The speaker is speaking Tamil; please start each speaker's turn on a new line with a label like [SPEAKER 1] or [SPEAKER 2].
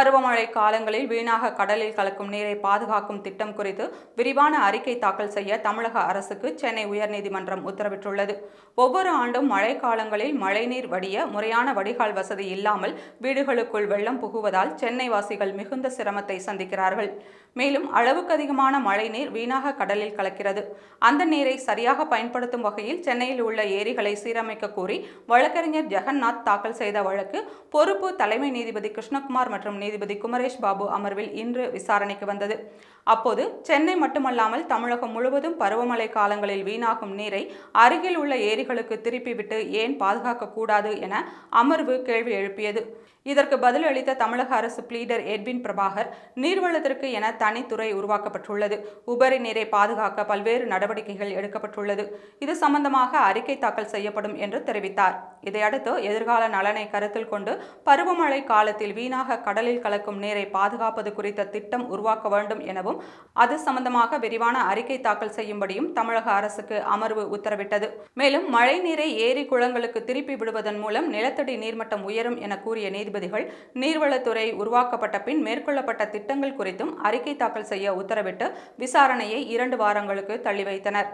[SPEAKER 1] பருவமழை காலங்களில் வீணாக கடலில் கலக்கும் நீரை பாதுகாக்கும் திட்டம் குறித்து விரிவான அறிக்கை தாக்கல் செய்ய தமிழக அரசுக்கு சென்னை உயர்நீதிமன்றம் உத்தரவிட்டுள்ளது. ஒவ்வொரு ஆண்டும் மழை காலங்களில் மழைநீர் வடிய முறையான வடிகால் வசதி இல்லாமல் வீடுகளுக்குள் வெள்ளம் புகுவதால் சென்னை வாசிகள் மிகுந்த சிரமத்தை சந்திக்கிறார்கள். மேலும் அளவுக்கு அதிகமான மழைநீர் வீணாக கடலில் கலக்கிறது. அந்த நீரை சரியாக பயன்படுத்தும் வகையில் சென்னையில் உள்ள ஏரிகளை சீரமைக்க கோரி வழக்கறிஞர் ஜெகநாத் தாக்கல் செய்த வழக்கு பொறுப்பு தலைமை நீதிபதி கிருஷ்ணகுமார் மற்றும் நீதிபதி குமரேஷ் பாபு அமர்வில் இன்று விசாரணைக்கு வந்தது. அப்போது சென்னை மட்டுமல்லாமல் தமிழகம் முழுவதும் பருவமழை காலங்களில் வீணாகும் நீரை அருகில் உள்ள ஏரிகளுக்கு திருப்பிவிட்டு ஏன் பாதுகாக்க கூடாது என அமர்வு கேள்வி எழுப்பியது. இதற்கு பதில் அளித்த தமிழக அரசு பிளீடர் எட்வின் பிரபாகர் நீர்வளத்திற்கு என தனித்துறை உருவாக்கப்பட்டுள்ளது. உபரி நீரை பாதுகாக்க பல்வேறு நடவடிக்கைகள் எடுக்கப்பட்டுள்ளது. இது சம்பந்தமாக அறிக்கை தாக்கல் செய்யப்படும் என்று தெரிவித்தார். இதையடுத்து எதிர்கால நலனை கருத்தில் கொண்டு பருவமழை காலத்தில் வீணாக கடலில் கடலில் கலக்கும் நீரை பாதுகாப்பது குறித்த திட்டம் உருவாக்க வேண்டும் எனவும் அது சம்பந்தமாக விரிவான அறிக்கை தாக்கல் செய்யும்படியும் தமிழக அரசுக்கு அமர்வு உத்தரவிட்டது. மேலும் மழை நீரை ஏரி குளங்களுக்கு திருப்பி விடுவதன் மூலம் நிலத்தடி நீர்மட்டம் உயரும் என கூறிய நீதிபதிகள் நீர்வளத்துறை உருவாக்கப்பட்ட பின் மேற்கொள்ளப்பட்ட திட்டங்கள் குறித்தும் அறிக்கை தாக்கல் செய்ய உத்தரவிட்டு விசாரணையை இரண்டு வாரங்களுக்கு தள்ளி வைத்தனர்.